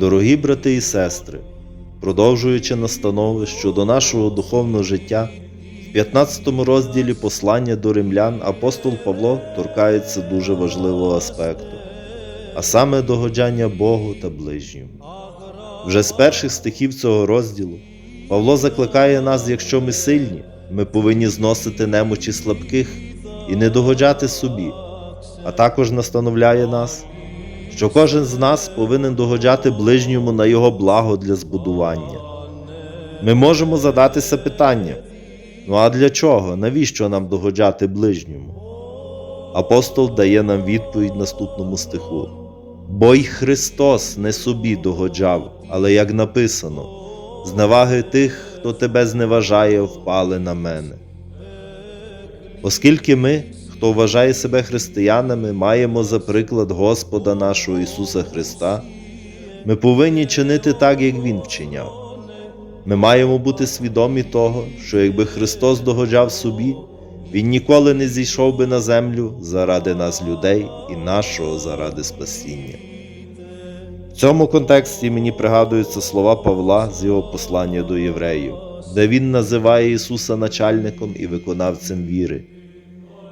Дорогі брати і сестри, продовжуючи настанови щодо нашого духовного життя, в 15 розділі послання до римлян апостол Павло торкається дуже важливого аспекту, а саме догоджання Богу та ближньому. Вже з перших стихів цього розділу Павло закликає нас, якщо ми сильні, ми повинні зносити немочі слабких і не догоджати собі, а також настановляє нас, що кожен з нас повинен догоджати ближньому на його благо для збудування. Ми можемо задатися питанням: ну а для чого? Навіщо нам догоджати ближньому? Апостол дає нам відповідь наступному стиху. Бо й Христос не собі догоджав, але як написано, зневаги тих, хто тебе зневажає, впали на мене. Оскільки ми, хто вважає себе християнами, маємо за приклад Господа нашого Ісуса Христа, ми повинні чинити так, як Він вчиняв. Ми маємо бути свідомі того, що якби Христос догоджав собі, Він ніколи не зійшов би на землю заради нас людей і нашого заради спасіння. В цьому контексті мені пригадуються слова Павла з його послання до євреїв, де він називає Ісуса начальником і виконавцем віри,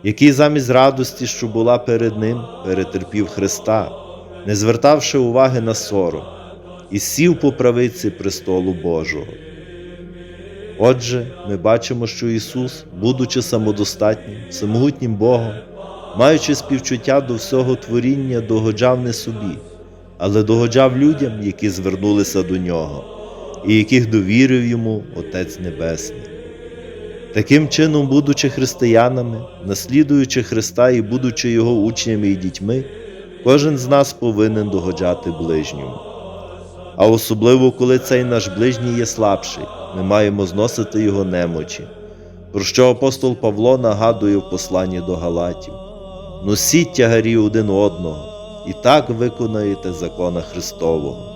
який замість радості, що була перед Ним, перетерпів Христа, не звертавши уваги на сором, і сів по правиці престолу Божого. Отже, ми бачимо, що Ісус, будучи самодостатнім, самогутнім Богом, маючи співчуття до всього творіння, догоджав не собі, але догоджав людям, які звернулися до Нього, і яких довірив йому Отець Небесний. Таким чином, будучи християнами, наслідуючи Христа і будучи Його учнями і дітьми, кожен з нас повинен догоджати ближньому. А особливо, коли цей наш ближній є слабший, ми маємо зносити його немочі, про що апостол Павло нагадує в посланні до Галатів: носіть тягарі один одного, і так виконаєте закона Христового.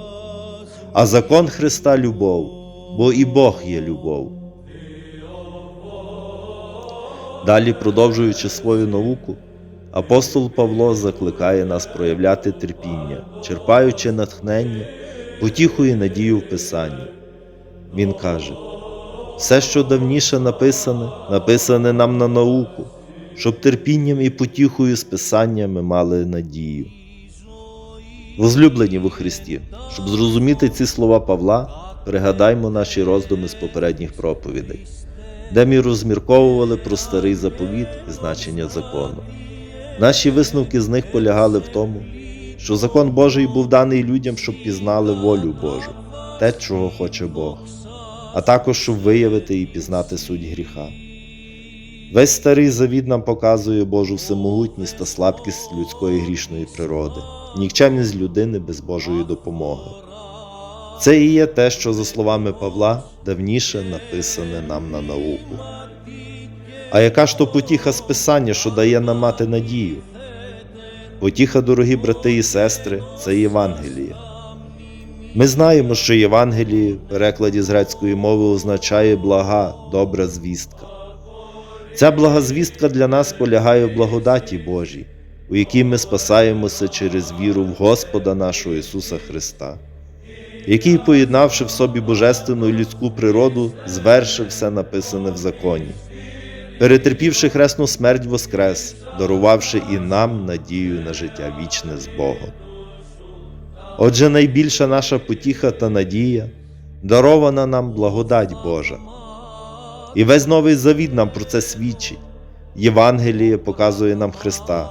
А закон Христа любов, бо і Бог є любов. Далі, продовжуючи свою науку, апостол Павло закликає нас проявляти терпіння, черпаючи натхнення, потіху надію в Писанні. Він каже: все, що давніше написане, написане нам на науку, щоб терпінням і потіхою з Писання ми мали надію. Возлюблені во Христі, щоб зрозуміти ці слова Павла, пригадаймо наші роздуми з попередніх проповідей, де ми розмірковували про старий заповіт і значення закону. Наші висновки з них полягали в тому, що закон Божий був даний людям, щоб пізнали волю Божу, те, чого хоче Бог, а також щоб виявити і пізнати суть гріха. Весь старий завід нам показує Божу всемогутність та слабкість людської грішної природи, нікчемність людини без Божої допомоги. Це і є те, що, за словами Павла, давніше написане нам на науку. А яка ж то потіха з Писання, що дає нам мати надію? Потіха, дорогі брати і сестри, це Євангеліє. Ми знаємо, що Євангеліє в перекладі з грецької мови означає блага, добра звістка. Ця блага звістка для нас полягає в благодаті Божій, у якій ми спасаємося через віру в Господа нашого Ісуса Христа, який, поєднавши в собі божественну і людську природу, звершив все написане в законі, перетерпівши хресну смерть воскрес, дарувавши і нам надію на життя вічне з Богом. Отже, найбільша наша потіха та надія дарована нам благодать Божа. І весь новий завід нам про це свідчить. Євангеліє показує нам Христа,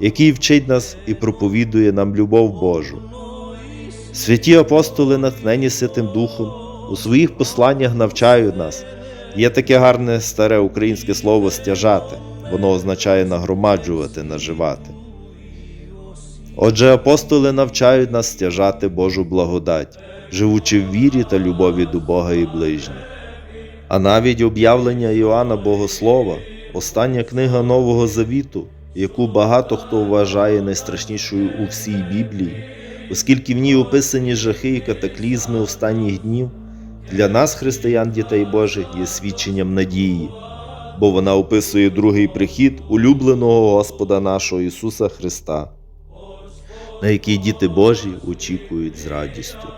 який вчить нас і проповідує нам любов Божу. Святі апостоли, натхнені Святим Духом, у своїх посланнях навчають нас. Є таке гарне старе українське слово стяжати, воно означає нагромаджувати, наживати. Отже, апостоли навчають нас стяжати Божу благодать, живучи в вірі та любові до Бога і ближніх. А навіть об'явлення Іоанна Богослова, остання книга Нового Завіту, яку багато хто вважає найстрашнішою у всій Біблії, оскільки в ній описані жахи і катаклізми останніх днів, для нас, християн дітей Божих, є свідченням надії, бо вона описує другий прихід улюбленого Господа нашого Ісуса Христа, на який діти Божі очікують з радістю.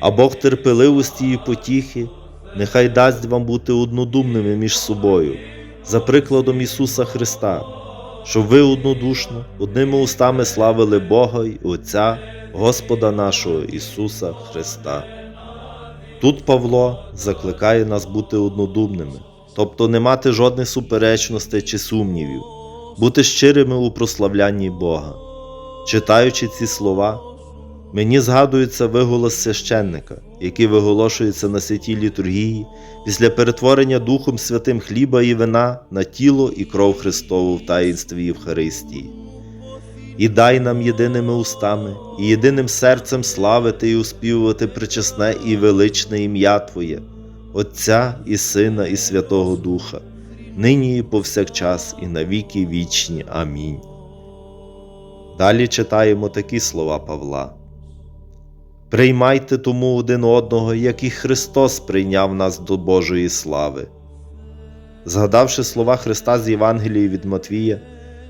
А Бог терпеливості і потіхи нехай дасть вам бути однодумними між собою, за прикладом Ісуса Христа, щоб ви однодушно, одними устами славили Бога й Отця, Господа нашого Ісуса Христа. Тут Павло закликає нас бути однодумними, тобто не мати жодних суперечностей чи сумнівів, бути щирими у прославлянні Бога. Читаючи ці слова, мені згадується виголос священника, який виголошується на святій літургії після перетворення Духом Святим хліба і вина на тіло і кров Христову в таїнстві Євхаристії. І дай нам єдиними устами і єдиним серцем славити і успівувати причесне і величне ім'я Твоє, Отця і Сина, і Святого Духа, нині і повсякчас, і навіки вічні. Амінь. Далі читаємо такі слова Павла. Приймайте тому один одного, як і Христос прийняв нас до Божої слави. Згадавши слова Христа з Євангелії від Матвія,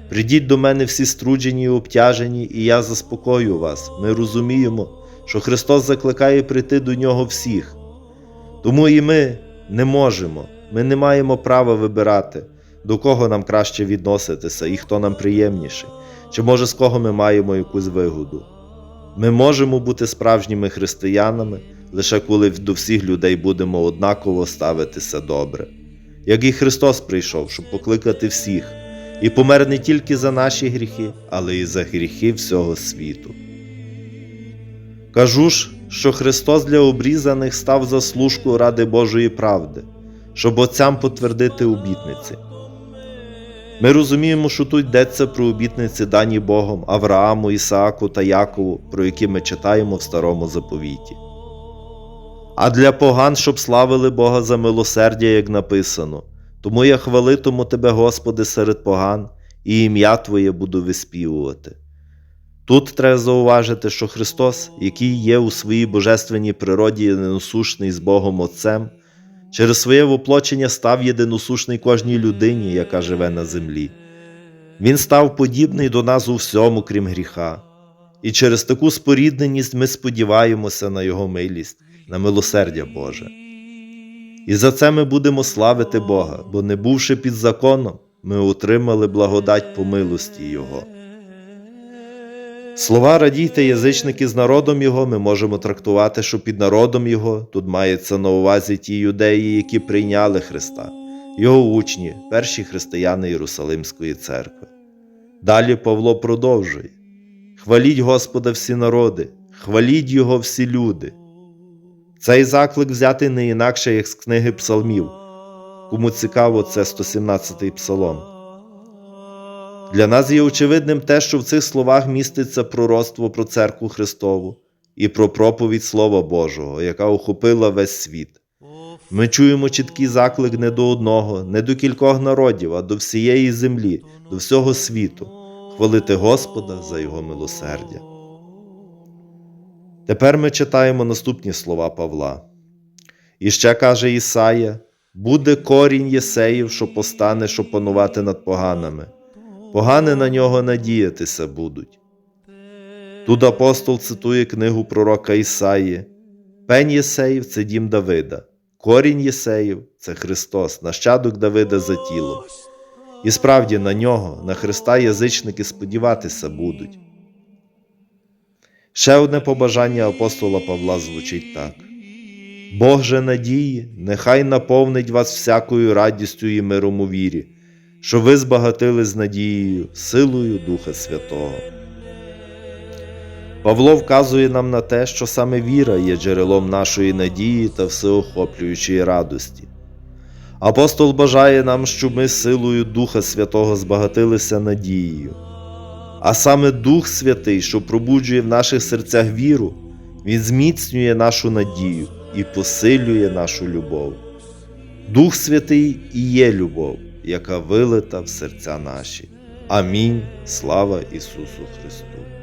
придіть до мене всі струджені і обтяжені, і я заспокою вас. Ми розуміємо, що Христос закликає прийти до нього всіх. Тому і ми не можемо, ми не маємо права вибирати, до кого нам краще відноситися і хто нам приємніший, чи може з кого ми маємо якусь вигоду. Ми можемо бути справжніми християнами лише коли до всіх людей будемо однаково ставитися добре. Як і Христос прийшов, щоб покликати всіх, і помер не тільки за наші гріхи, але й за гріхи всього світу. Кажу ж, що Христос для обрізаних став заслужку ради Божої правди, щоб отцям потвердити обітниці. Ми розуміємо, що тут йдеться про обітниці дані Богом Аврааму, Ісааку та Якову, про які ми читаємо в старому заповіті. А для поган, щоб славили Бога за милосердя, як написано, тому я хвалитиму Тебе, Господи, серед поган, і ім'я Твоє буду виспівувати. Тут треба зауважити, що Христос, який є у своїй божественній природі ненасушний з Богом Отцем, через своє воплочення став єдиносушний кожній людині, яка живе на землі. Він став подібний до нас у всьому, крім гріха, і через таку спорідненість ми сподіваємося на Його милість, на милосердя Боже. І за це ми будемо славити Бога, бо, не бувши під законом, ми отримали благодать по милості Його. Слова радійте язичники з народом Його ми можемо трактувати, що під народом Його тут мається на увазі ті юдеї, які прийняли Христа, Його учні, перші християни Єрусалимської церкви. Далі Павло продовжує: Хваліть Господа всі народи, хваліть Його всі люди. Цей заклик взятий не інакше, як з книги Псалмів. Кому цікаво, це 117-й псалом. Для нас є очевидним те, що в цих словах міститься пророцтво про церкву Христову і про проповідь Слова Божого, яка охопила весь світ. Ми чуємо чіткий заклик не до одного, не до кількох народів, а до всієї землі, до всього світу, хвалити Господа за Його милосердя. Тепер ми читаємо наступні слова Павла. І ще каже Ісая: буде корінь Єсеїв, що постане, щоб панувати над поганими. Погани на нього надіятися будуть. Тут апостол цитує книгу пророка Ісаї. Пень Єсеїв це дім Давида, корінь Єсеїв це Христос, нащадок Давида за тілом. І справді на нього, на Христа язичники сподіватися будуть. Ще одне побажання апостола Павла звучить так: Бог же надії, нехай наповнить вас всякою радістю і миром у вірі, що ви збагатили з надією, силою Духа Святого. Павло вказує нам на те, що саме віра є джерелом нашої надії та всеохоплюючої радості. Апостол бажає нам, щоб ми силою Духа Святого збагатилися надією. А саме Дух Святий, що пробуджує в наших серцях віру, Він зміцнює нашу надію і посилює нашу любов. Дух Святий і є любов, яка вилита в серця наші. Амінь. Слава Ісусу Христу!